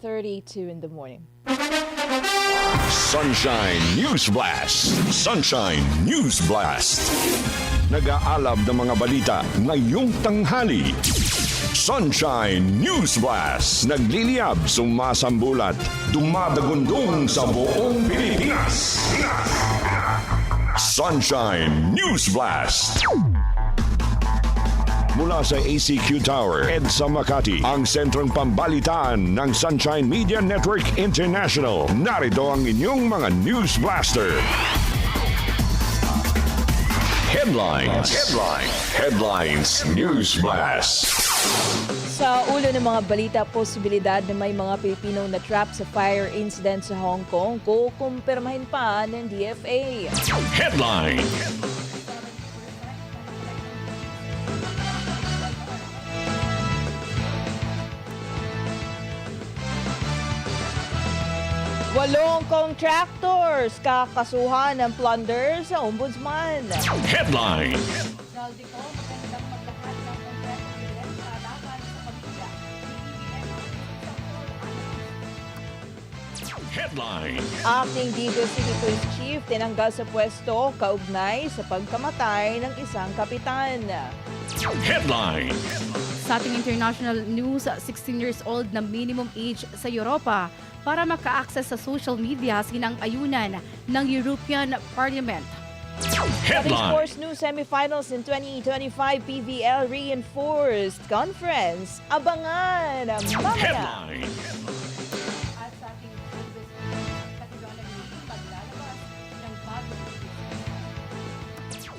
9.32 in the morning. Sunshine News Blast! Sunshine News Blast! Nag-aalab ng mga balita ngayong tanghali. Sunshine News Blast! Nagliliyab, sumasambulat, dumadagundong sa buong Pilipinas! Sunshine News Blast! Mula sa ACQ Tower, EDSA Makati, ang sentrong pambalitaan ng Sunshine Media Network International. Narito ang inyong mga News Blaster. Headlines. Headlines. Headlines News Blast. Sa ulo ng mga balita, posibilidad na may mga Pilipinong na-trap sa fire incident sa Hong Kong, kukumpirmahin pa ng DFA. Headline. Walong contractors kakasuhan ng plunder sa ombudsman. Headline. Headline. Acting Digo City Police Chief tinanggal sa pwesto kaugnay sa pagkamatay ng isang kapitan. Headline. Sa ating international news, 16 years old na minimum age sa Europa para maka-access sa social media sinang-ayunan ng European Parliament. Headline. sports news semifinals in 2025 PVL Reinforced Conference. Abangan mamaya.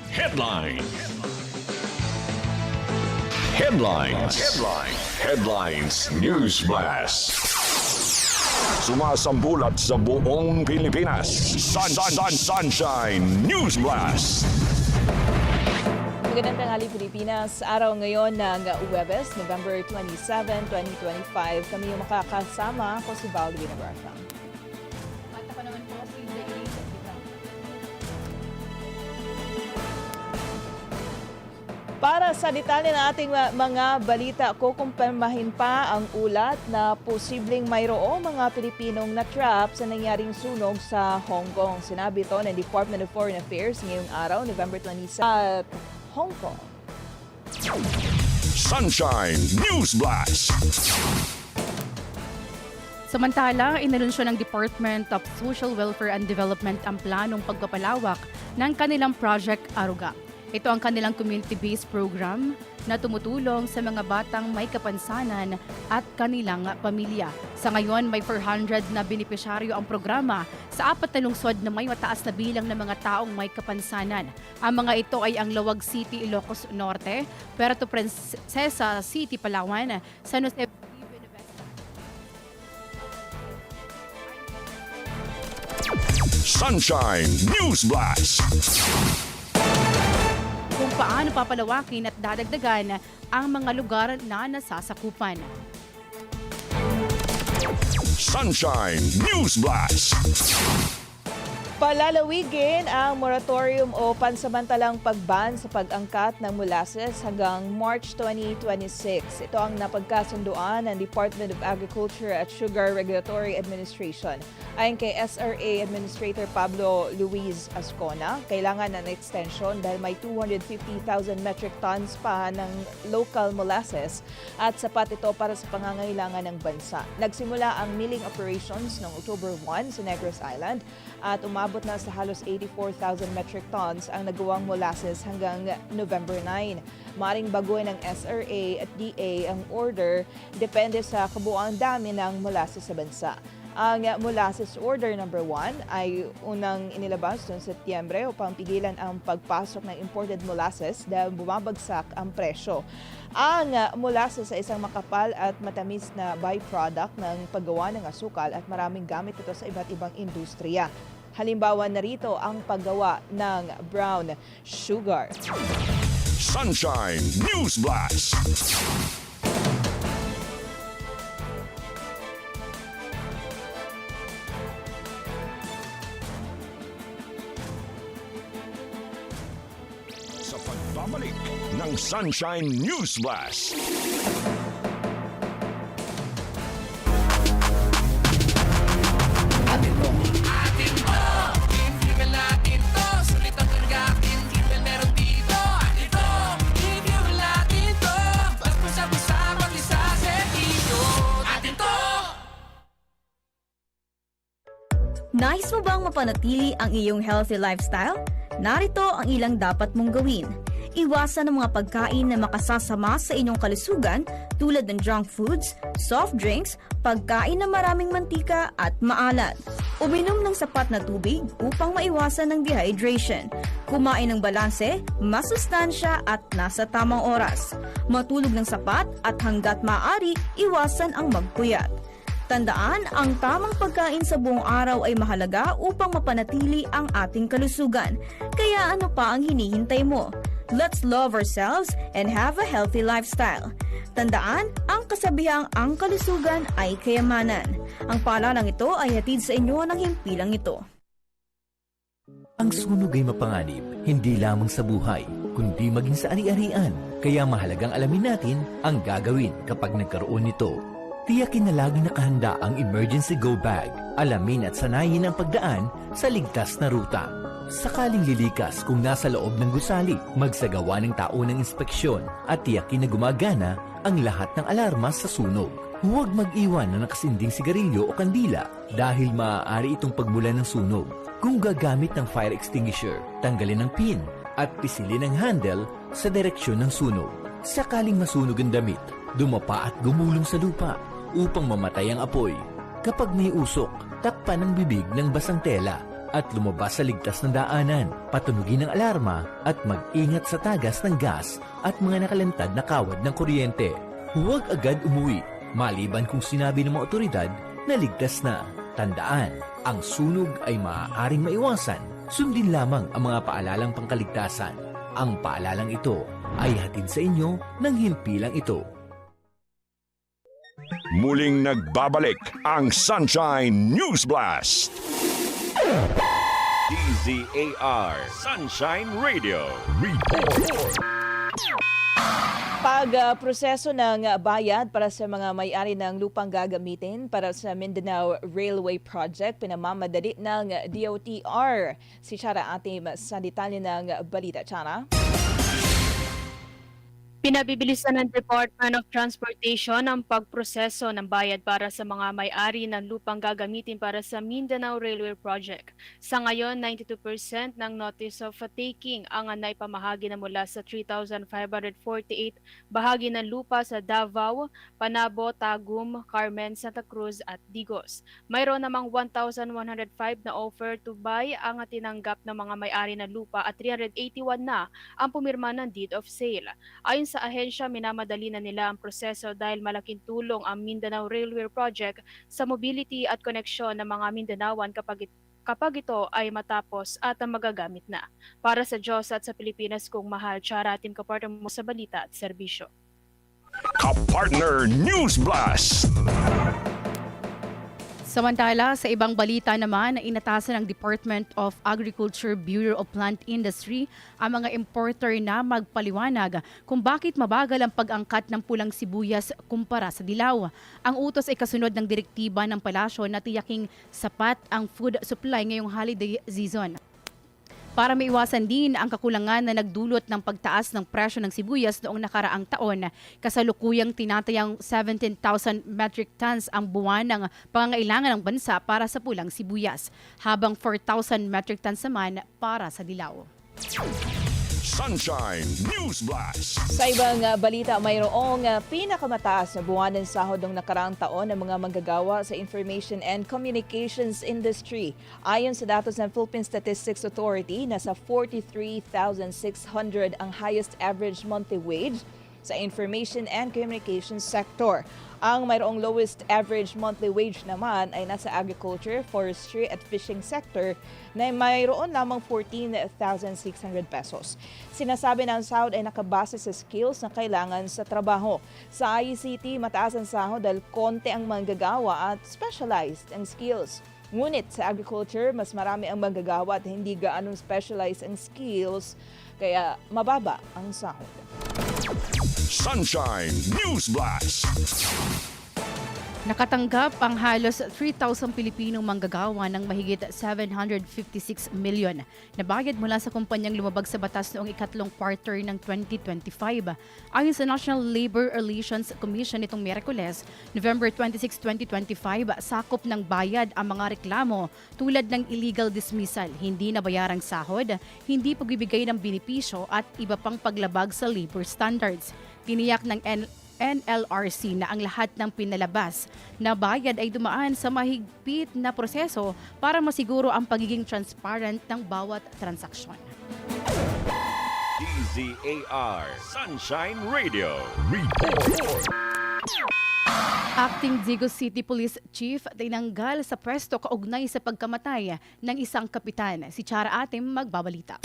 Headline. Headline. Headlines. Headline. Headlines News Blast. Sumasambulat sa buong Pilipinas. Sun, sun, sun, Sunshine News Blast. Magandang tanghali Pilipinas. Araw ngayon ng Webes, November 27, 2025. Kami yung makakasama. Ako si Valerie Navarra. Para sa detalye ng ating mga balita, kukumpirmahin pa ang ulat na posibleng mayroong mga Pilipinong na-trap sa nangyaring sunog sa Hong Kong. Sinabi ito ng Department of Foreign Affairs ngayong araw, November 27, at Hong Kong. Sunshine News Blast. Samantala, inanunsyo ng Department of Social Welfare and Development ang planong pagpapalawak ng kanilang Project Aruga. Ito ang kanilang community-based program na tumutulong sa mga batang may kapansanan at kanilang pamilya. Sa ngayon, may 400 na benepisyaryo ang programa sa apat na lungsod na may mataas na bilang ng mga taong may kapansanan. Ang mga ito ay ang Lawag City, Ilocos Norte, Puerto Princesa City, Palawan, San Jose Sunshine News Blast. Kung paano papalawakin at dadagdagan ang mga lugar na nasasakupan. Sunshine News Blast. Palalawigin ang moratorium o pansamantalang pagban sa pag-angkat ng molasses hanggang March 2026. Ito ang napagkasunduan ng Department of Agriculture at Sugar Regulatory Administration. Ayon kay SRA Administrator Pablo Luis Ascona, kailangan ng extension dahil may 250,000 metric tons pa ng local molasses at sapat ito para sa pangangailangan ng bansa. Nagsimula ang milling operations noong October 1 sa Negros Island at umabot na sa halos 84,000 metric tons ang nagawang molasses hanggang November 9. Maring baguhin ng SRA at DA ang order depende sa kabuang dami ng molasses sa bansa. Ang molasses order number 1 ay unang inilabas noong Setyembre upang pigilan ang pagpasok ng imported molasses dahil bumabagsak ang presyo. Ang molasses ay isang makapal at matamis na byproduct ng paggawa ng asukal at maraming gamit ito sa iba't ibang industriya. Halimbawa narito ang paggawa ng brown sugar. Sunshine News Blast. Sa pagbabalik ng Sunshine News Blast. Mapanatili ang iyong healthy lifestyle? Narito ang ilang dapat mong gawin. Iwasan ang mga pagkain na makasasama sa inyong kalusugan tulad ng junk foods, soft drinks, pagkain na maraming mantika at maalat. Uminom ng sapat na tubig upang maiwasan ng dehydration. Kumain ng balanse, masustansya at nasa tamang oras. Matulog ng sapat at hanggat maaari, iwasan ang magpuyat. Tandaan, ang tamang pagkain sa buong araw ay mahalaga upang mapanatili ang ating kalusugan. Kaya ano pa ang hinihintay mo? Let's love ourselves and have a healthy lifestyle. Tandaan, ang kasabihang ang kalusugan ay kayamanan. Ang paalalang ito ay hatid sa inyo ng himpilang ito. Ang sunog ay mapanganib, hindi lamang sa buhay, kundi maging sa ari-arian. Kaya mahalagang alamin natin ang gagawin kapag nagkaroon nito. Tiyakin na lagi nakahanda ang emergency go bag. Alamin at sanayin ang pagdaan sa ligtas na ruta. Sakaling lilikas kung nasa loob ng gusali, magsagawa ng taunang inspeksyon at tiyakin na gumagana ang lahat ng alarma sa sunog. Huwag mag-iwan ng nakasinding sigarilyo o kandila dahil maaari itong pagmula ng sunog. Kung gagamit ng fire extinguisher, tanggalin ang pin at pisilin ang handle sa direksyon ng sunog. Sakaling masunog ang damit, dumapa at gumulong sa lupa upang mamatay ang apoy. Kapag may usok, takpan ang bibig ng basang tela at lumabas sa ligtas ng daanan. Patunugin ang alarma at mag-ingat sa tagas ng gas at mga nakalantad na kawad ng kuryente. Huwag agad umuwi, maliban kung sinabi ng mga otoridad na ligtas na. Tandaan, ang sunog ay maaaring maiwasan. Sundin lamang ang mga paalalang pangkaligtasan. Ang paalalang ito ay hatid sa inyo ng himpilang ito. Muling nagbabalik ang Sunshine News Blast. DZAR Sunshine Radio. Report. Pag-proseso ng bayad para sa mga may-ari ng lupang gagamitin para sa Mindanao Railway Project, pinamamadali ng DOTR. Si Chara Atim sa detalye ng balita. Chara? Pinabibilisan ng Department of Transportation ang pagproseso ng bayad para sa mga may-ari ng lupang gagamitin para sa Mindanao Railway Project. Sa ngayon, 92% ng notice of taking ang naipamahagi na mula sa 3,548 bahagi ng lupa sa Davao, Panabo, Tagum, Carmen, Santa Cruz at Digos. Mayroon namang 1,105 na offer to buy ang tinanggap ng mga may-ari ng lupa at 381 na ang pumirma ng deed of sale. Ayon sa ahensya, minamadali na nila ang proseso dahil malaking tulong ang Mindanao Railway Project sa mobility at koneksyon ng mga Mindanaoan kapag it- kapag ito ay matapos at magagamit na. Para sa Diyos at sa Pilipinas kung mahal, tsara ating kapartner mo sa balita at serbisyo. Kapartner News Blast. Samantala, sa ibang balita naman, inatasan ng Department of Agriculture Bureau of Plant Industry ang mga importer na magpaliwanag kung bakit mabagal ang pag-angkat ng pulang sibuyas kumpara sa dilaw. Ang utos ay kasunod ng direktiba ng palasyo na tiyaking sapat ang food supply ngayong holiday season. Para maiwasan din ang kakulangan na nagdulot ng pagtaas ng presyo ng sibuyas noong nakaraang taon, kasalukuyang tinatayang 17,000 metric tons ang buwan ng pangangailangan ng bansa para sa pulang sibuyas, habang 4,000 metric tons naman para sa dilaw. Sunshine News Blast. Sa ibang uh, balita, mayroong uh, pinakamataas na buwan ng sahod ng nakaraang taon ng mga manggagawa sa information and communications industry. Ayon sa datos ng Philippine Statistics Authority, nasa 43,600 ang highest average monthly wage sa information and communications sector. Ang mayroong lowest average monthly wage naman ay nasa agriculture, forestry at fishing sector na mayroon lamang 14,600 pesos. Sinasabi ng sahod ay nakabase sa skills na kailangan sa trabaho. Sa ICT, mataas ang sahod dahil konti ang manggagawa at specialized ang skills. Ngunit sa agriculture, mas marami ang manggagawa at hindi gaanong specialized ang skills, kaya mababa ang sahod. Sunshine News Blast. Nakatanggap ang halos 3,000 Pilipinong manggagawa ng mahigit 756 million na bayad mula sa kumpanyang lumabag sa batas noong ikatlong quarter ng 2025. Ayon sa National Labor Relations Commission nitong Miyerkules, November 26, 2025, sakop ng bayad ang mga reklamo tulad ng illegal dismissal, hindi nabayarang sahod, hindi pagbibigay ng binipisyo at iba pang paglabag sa labor standards. Tiniyak ng N- NLRC na ang lahat ng pinalabas na bayad ay dumaan sa mahigpit na proseso para masiguro ang pagiging transparent ng bawat transaksyon. DZAR Sunshine Radio. Report. Acting Digo City Police Chief tinanggal sa pwesto kaugnay sa pagkamatay ng isang kapitan. Si Chara Atim magbabalita.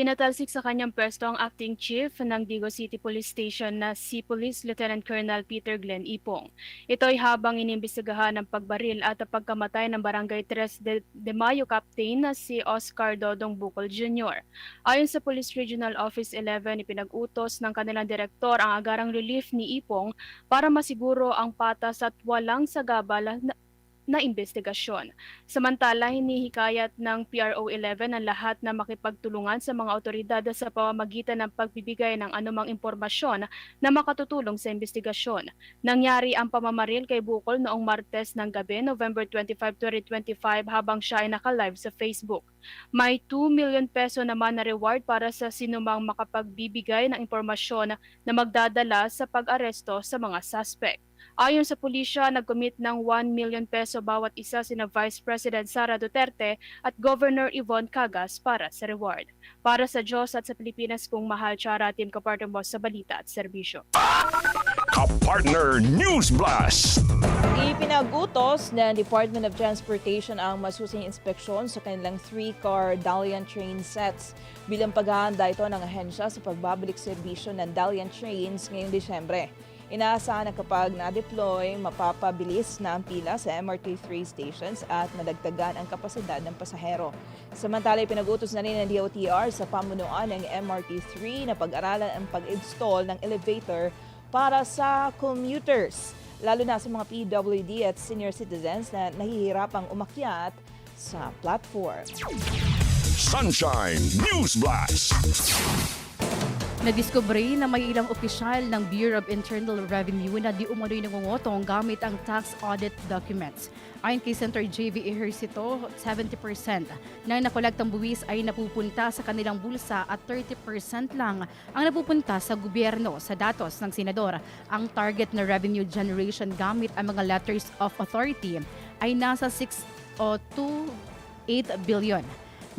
Pinatalsik sa kanyang pwesto ang acting chief ng Digo City Police Station na si Police Lieutenant Colonel Peter Glenn Ipong. Ito ay habang inimbestigahan ng pagbaril at pagkamatay ng Barangay 3 de, de Mayo Captain na si Oscar Dodong Bukol Jr. Ayon sa Police Regional Office 11, ipinag-utos ng kanilang direktor ang agarang relief ni Ipong para masiguro ang patas at walang sagabal na investigasyon. Samantala, hinihikayat ng PRO 11 ang lahat na makipagtulungan sa mga otoridad sa pamamagitan ng pagbibigay ng anumang impormasyon na makatutulong sa investigasyon. Nangyari ang pamamaril kay Bukol noong Martes ng gabi, November 25, 2025 habang siya ay naka-live sa Facebook. May 2 million peso naman na reward para sa sinumang makapagbibigay ng impormasyon na magdadala sa pag-aresto sa mga suspect. Ayon sa pulisya, nag-commit ng 1 million peso bawat isa sina Vice President Sara Duterte at Governor Yvonne Cagas para sa reward. Para sa Diyos at sa Pilipinas kung mahal Chara, Team Kapartner mo sa balita at serbisyo. Kapartner News Blast. Ipinagutos ng Department of Transportation ang masusing inspeksyon sa kanilang three-car Dalian train sets bilang paghahanda ito ng ahensya sa pagbabalik serbisyo ng Dalian trains ngayong Disyembre. Inaasahan na kapag na-deploy, mapapabilis na ang pila sa MRT3 stations at madagdagan ang kapasidad ng pasahero. Samantala, ipinagutos na rin ng DOTR sa pamunuan ng MRT3 na pag-aralan ang pag-install ng elevator para sa commuters, lalo na sa mga PWD at senior citizens na nahihirapang umakyat sa platform. Sunshine News Blast. Nadiskubre na may ilang opisyal ng Bureau of Internal Revenue na di umano'y nangungotong gamit ang tax audit documents. Ayon kay Senator J.V. Ejercito, 70% ng nakolagtang buwis ay napupunta sa kanilang bulsa at 30% lang ang napupunta sa gobyerno. Sa datos ng Senador, ang target na revenue generation gamit ang mga letters of authority ay nasa 6 o 2.8 billion.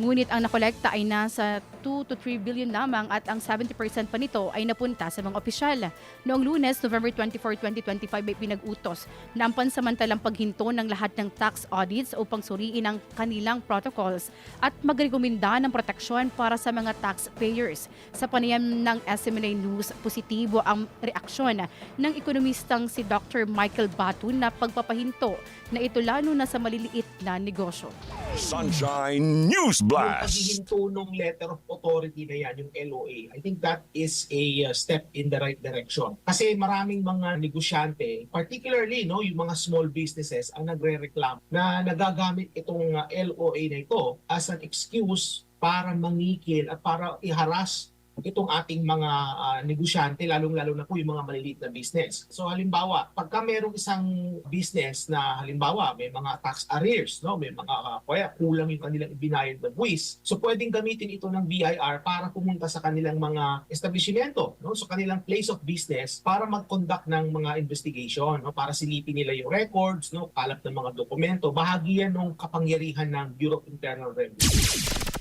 Ngunit ang nakolekta ay nasa 2 to 3 billion lamang at ang 70% pa nito ay napunta sa mga opisyal. Noong lunes, November 24, 2025 ay pinag-utos na ang pansamantalang paghinto ng lahat ng tax audits upang suriin ang kanilang protocols at magrekomenda ng proteksyon para sa mga taxpayers. Sa panayam ng SMNA News, positibo ang reaksyon ng ekonomistang si Dr. Michael Batun na pagpapahinto na ito lalo na sa maliliit na negosyo. Sunshine News yung Blast. paghihinto ng letter of authority na yan, yung LOA, I think that is a uh, step in the right direction. Kasi maraming mga negosyante, particularly no, yung mga small businesses ang nagre-reclam na nagagamit itong uh, LOA na ito as an excuse para mangikil at para iharas itong ating mga ah, negosyante, lalong-lalo na po yung mga maliliit na business. So halimbawa, pagka merong isang business na halimbawa may mga tax arrears, no, may mga uh, kaya kulang yung kanilang ibinayad na buwis. So pwedeng gamitin ito ng BIR para pumunta sa kanilang mga establishmento, no, so kanilang place of business para mag-conduct ng mga investigation, no, para silipin nila yung records, no, kalap ng mga dokumento. Bahagi yan ng kapangyarihan ng Bureau of Internal Revenue.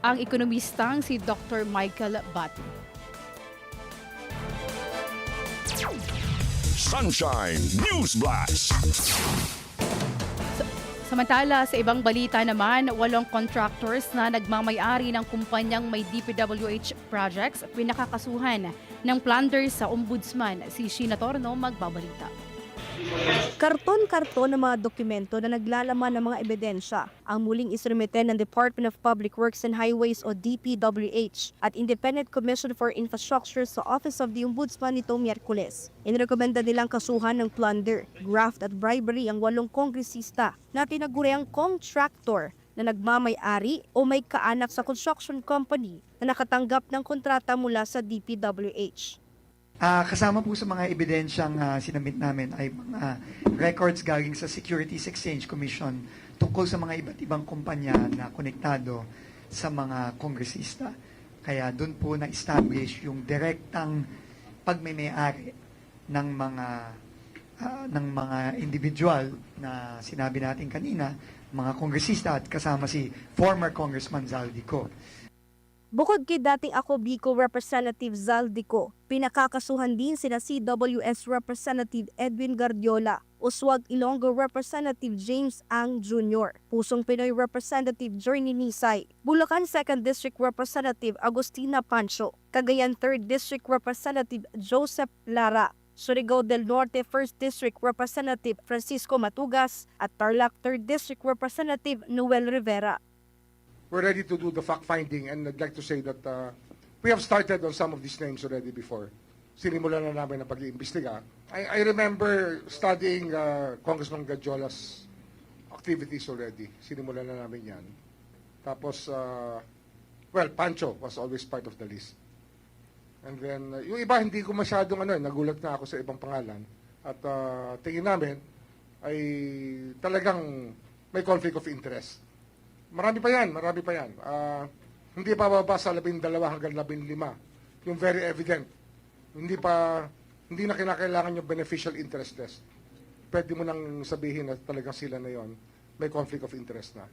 Ang ekonomistang si Dr. Michael Bati. Sunshine News Blast. Samantala, sa ibang balita naman, walong contractors na nagmamayari ng kumpanyang may DPWH projects pinakakasuhan ng plunder sa ombudsman. Si Sheena Torno magbabalita. Karton-karton ng mga dokumento na naglalaman ng mga ebidensya ang muling isremiten ng Department of Public Works and Highways o DPWH at Independent Commission for Infrastructure sa Office of the Ombudsman nitong Miyerkules. Inirekomenda nilang kasuhan ng plunder, graft at bribery ang walong kongresista na tinaguriang contractor na nagmamay-ari o may kaanak sa construction company na nakatanggap ng kontrata mula sa DPWH. Ah, kasama po sa mga ebidensyang ah, sinamit namin ay mga records galing sa Securities Exchange Commission tungkol sa mga iba't ibang kumpanya na konektado sa mga kongresista. Kaya doon po na-establish yung direktang pagmemayari ng mga ah, ng mga individual na sinabi natin kanina, mga kongresista at kasama si former Congressman Zaldico. Bukod kay dating ako Bicol Representative Zaldico, pinakakasuhan din sina CWS Representative Edwin Guardiola, Uswag Ilonggo Representative James Ang Jr., Pusong Pinoy Representative Journey Nisay, Bulacan 2nd District Representative Agustina Pancho, Cagayan 3rd District Representative Joseph Lara, Surigao del Norte 1st District Representative Francisco Matugas at Tarlac 3rd District Representative Noel Rivera. We're ready to do the fact-finding and I'd like to say that uh, we have started on some of these names already before. Sinimulan na namin ang pag-iimbestiga. I, I remember studying uh, Congressman Gadiola's activities already. Sinimulan na namin yan. Tapos, uh, well, Pancho was always part of the list. And then, uh, yung iba, hindi ko masyadong ano, eh, nagulat na ako sa ibang pangalan. At uh, tingin namin ay talagang may conflict of interest. Marami pa yan, marami pa yan. Ah, hindi pa bababa sa labing dalawa hanggang labing lima. Yung very evident. Hindi pa, hindi na kinakailangan yung beneficial interest test. Pwede mo nang sabihin na talagang sila na yon may conflict of interest na.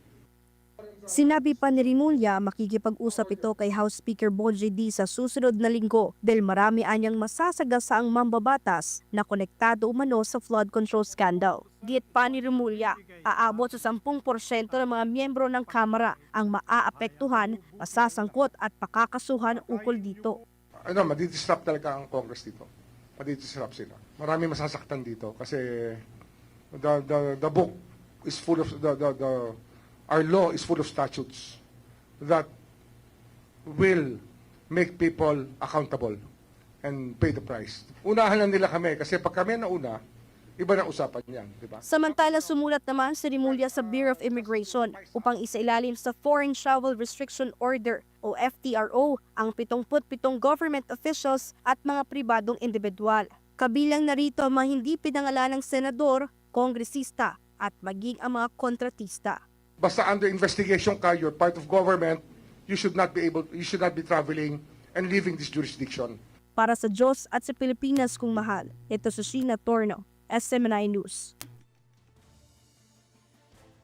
Sinabi pa ni Rimulya makikipag-usap ito kay House Speaker Bonji D sa susunod na linggo dahil marami anyang masasagasaang mambabatas na konektado umano sa flood control scandal. Diet pa ni Rimulya, aabot sa 10% ng mga miyembro ng Kamara ang maaapektuhan, masasangkot at pakakasuhan ukol dito. Ano, madidisrupt talaga ang Congress dito. Madidisrupt sila. Marami masasaktan dito kasi the, the, the book is full of, the, the, the, our law is full of statutes that will make people accountable and pay the price. Unahan lang nila kami kasi pag kami nauna, iba na usapan yan, di ba? Samantala sumulat naman si Rimulya sa Bureau of Immigration upang isailalim sa Foreign Travel Restriction Order o FTRO ang 77 government officials at mga pribadong individual. Kabilang narito ang mga hindi pinangalanang senador, kongresista at maging ang mga kontratista. Basta under investigation ka, you're part of government, you should not be able, you should not be traveling and leaving this jurisdiction. Para sa Diyos at sa Pilipinas kung mahal, ito si Sheena Torno, SMNI News.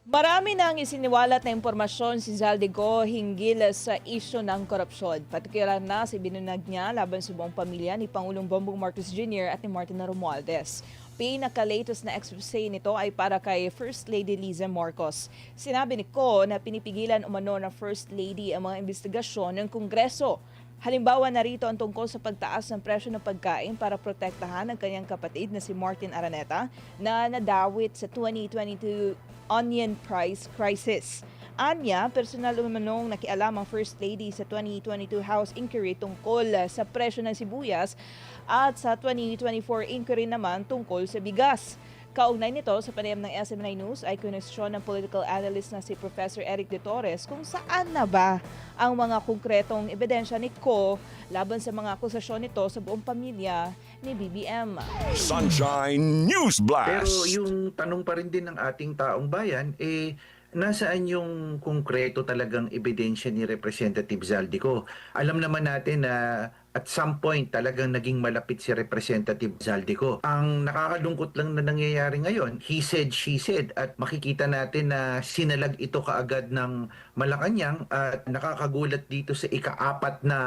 Marami nang isiniwalat na impormasyon si Zaldigo hinggil sa isyo ng korupsyon. Partikular na si binunag niya laban sa buong pamilya ni Pangulong Bongbong Marcos Jr. at ni Martina Romualdez. Pinaka-latest na expose nito ay para kay First Lady Liza Marcos. Sinabi ni Ko na pinipigilan umano ng First Lady ang mga investigasyon ng Kongreso Halimbawa narito ang tungkol sa pagtaas ng presyo ng pagkain para protektahan ang kanyang kapatid na si Martin Araneta na nadawit sa 2022 onion price crisis. Anya, personal umanong nakialam ang First Lady sa 2022 House Inquiry tungkol sa presyo ng sibuyas at sa 2024 inquiry naman tungkol sa bigas. Kaugnay nito sa panayam ng SMNI News ay kunestyon ng political analyst na si Professor Eric De Torres kung saan na ba ang mga konkretong ebidensya ni Ko laban sa mga akusasyon nito sa buong pamilya ni BBM. Sunshine News Blast. Pero yung tanong pa rin din ng ating taong bayan, eh, nasaan yung konkreto talagang ebidensya ni Representative Zaldico? Alam naman natin na at some point talagang naging malapit si Representative Zaldico. Ang nakakalungkot lang na nangyayari ngayon, he said, she said, at makikita natin na sinalag ito kaagad ng Malacanang at nakakagulat dito sa ikaapat na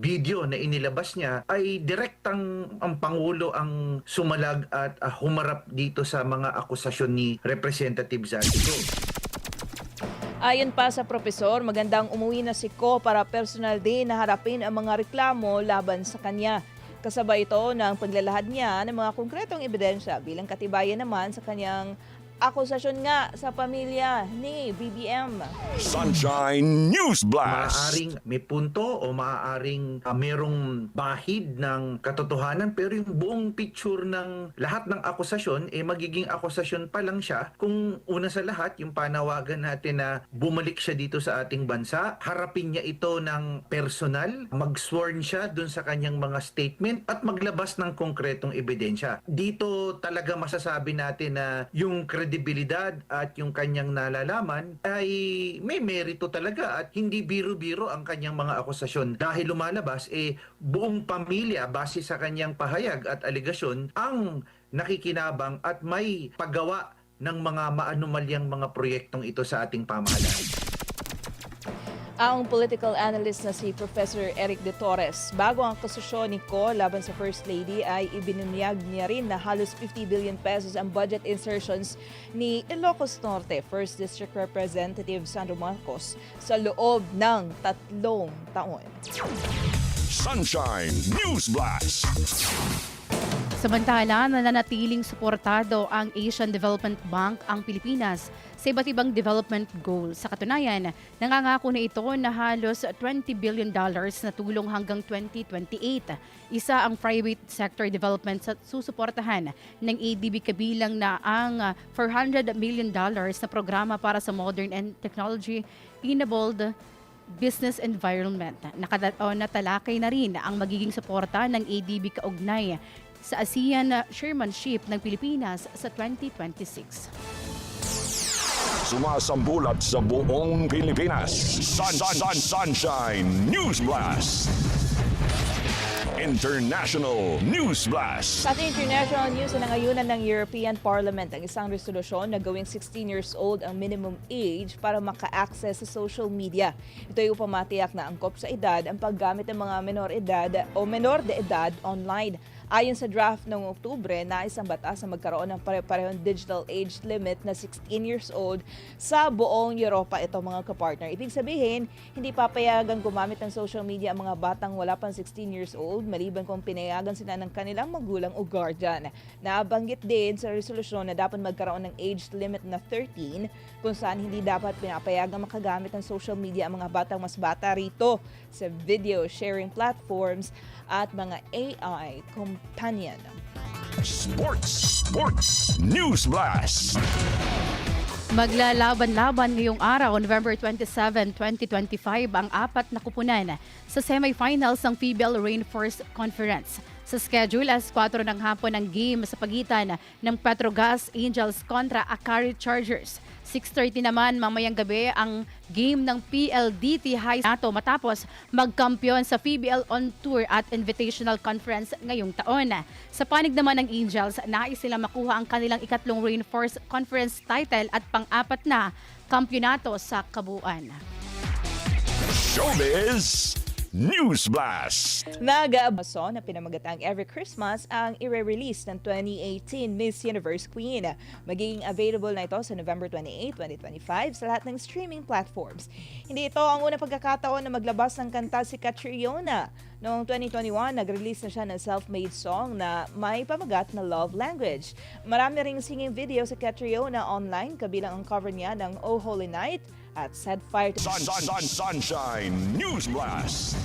video na inilabas niya ay direktang ang Pangulo ang sumalag at ah, humarap dito sa mga akusasyon ni Representative Zaldico. Ayon pa sa propesor, magandang umuwi na si Ko para personal din na harapin ang mga reklamo laban sa kanya. Kasabay ito ng paglalahad niya ng mga konkretong ebidensya bilang katibayan naman sa kanyang akusasyon nga sa pamilya ni BBM. Sunshine News Blast. Maaaring may punto o maaaring ah, merong bahid ng katotohanan pero yung buong picture ng lahat ng akusasyon eh magiging akusasyon pa lang siya kung una sa lahat yung panawagan natin na bumalik siya dito sa ating bansa harapin niya ito ng personal mag-sworn siya dun sa kanyang mga statement at maglabas ng konkretong ebidensya dito talaga masasabi natin na yung kredibilidad at yung kanyang nalalaman ay may merito talaga at hindi biro-biro ang kanyang mga akusasyon dahil lumalabas eh buong pamilya base sa kanyang pahayag at aligasyon ang nakikinabang at may paggawa ng mga maanumalyang mga proyektong ito sa ating pamahalaan. Ang political analyst na si Professor Eric De Torres, bago ang akusasyon ni Ko laban sa First Lady ay ibinunyag niya rin na halos 50 billion pesos ang budget insertions ni Ilocos Norte First District Representative Sandro Marcos sa loob ng tatlong taon. Sunshine News Blast. Samantala, nananatiling suportado ang Asian Development Bank ang Pilipinas sa iba't ibang development goals. Sa katunayan, nangangako na ito na halos 20 billion dollars na tulong hanggang 2028. Isa ang private sector development sa susuportahan ng ADB kabilang na ang 400 million dollars na programa para sa modern and technology enabled business environment. Nakada- o natalakay na rin ang magiging suporta ng ADB kaugnay sa ASEAN chairmanship ng Pilipinas sa 2026. Sumasambulat sa buong Pilipinas. Sun, sun, sun, Sunshine News Blast. International News Blast. Sa ating international news, nangayunan ng European Parliament ang isang resolusyon na gawing 16 years old ang minimum age para maka-access sa social media. Ito ay upang matiyak na angkop sa edad ang paggamit ng mga menor edad o menor de edad online. Ayon sa draft noong Oktubre, nais ang batas na magkaroon ng pare-parehong digital age limit na 16 years old sa buong Europa. Ito mga kapartner. Ibig sabihin, hindi papayagang gumamit ng social media ang mga batang wala pang 16 years old maliban kung pinayagan sila ng kanilang magulang o guardian. Nabanggit din sa resolusyon na dapat magkaroon ng age limit na 13 kung saan hindi dapat pinapayagang makagamit ng social media ang mga batang mas bata rito sa video sharing platforms at mga AI companion. Sports, Sports News Blast. Maglalaban-laban ngayong araw, November 27, 2025, ang apat na kupunan sa semifinals ng PBL Rainforest Conference. Sa schedule, as 4 ng hapon ang game sa pagitan ng Petrogas Angels kontra Akari Chargers. 6.30 naman mamayang gabi ang game ng PLDT High Nato matapos magkampiyon sa PBL On Tour at Invitational Conference ngayong taon. Sa panig naman ng Angels, nais sila makuha ang kanilang ikatlong Rainforest Conference title at pang-apat na kampyonato sa kabuuan. Showbiz News Blast. Nag-aabaso na pinamagatang every Christmas ang ire-release ng 2018 Miss Universe Queen. Magiging available na ito sa November 28, 2025 sa lahat ng streaming platforms. Hindi ito ang unang pagkakataon na maglabas ng kanta si Catriona. Noong 2021, nag-release na siya ng self-made song na may pamagat na love language. Marami ring singing video sa Catriona online kabilang ang cover niya ng Oh Holy Night at Set Fire Sun, sun, sun, Sunshine News Blast.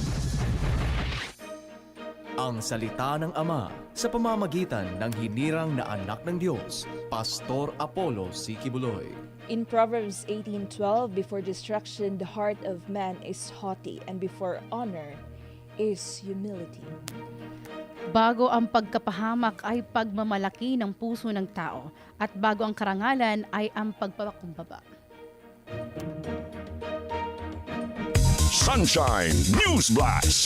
ang salita ng Ama sa pamamagitan ng hinirang na anak ng Diyos, Pastor Apollo Sikibuloy. In Proverbs 18:12, before destruction the heart of man is haughty and before honor is humility. Bago ang pagkapahamak ay pagmamalaki ng puso ng tao at bago ang karangalan ay ang pagpapakumbaba. Sunshine News Blast.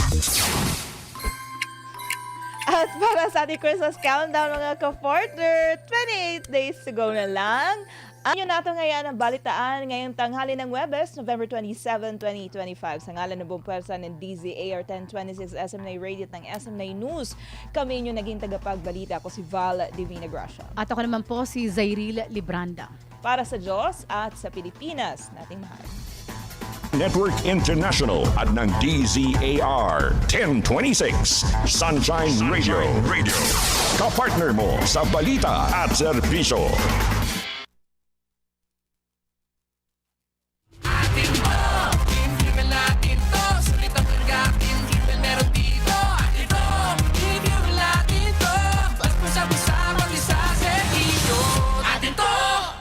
At para sa ating Christmas countdown mga ka-partner, 28 days to go na lang. Anyo nato ngayon ang balitaan ngayong tanghali ng Webes, November 27, 2025. Sa ngalan ng buong pwersa ng DZAR 1026 SMNA Radio at ng SMNA News, kami inyo naging tagapagbalita. Ako si Val Divina Gracia. At ako naman po si Zairil Libranda. Para sa Diyos at sa Pilipinas, nating mahal. Network International at ng DZAR 1026 Sunshine Radio. Radio. Kapartner mo sa balita at serbisyo.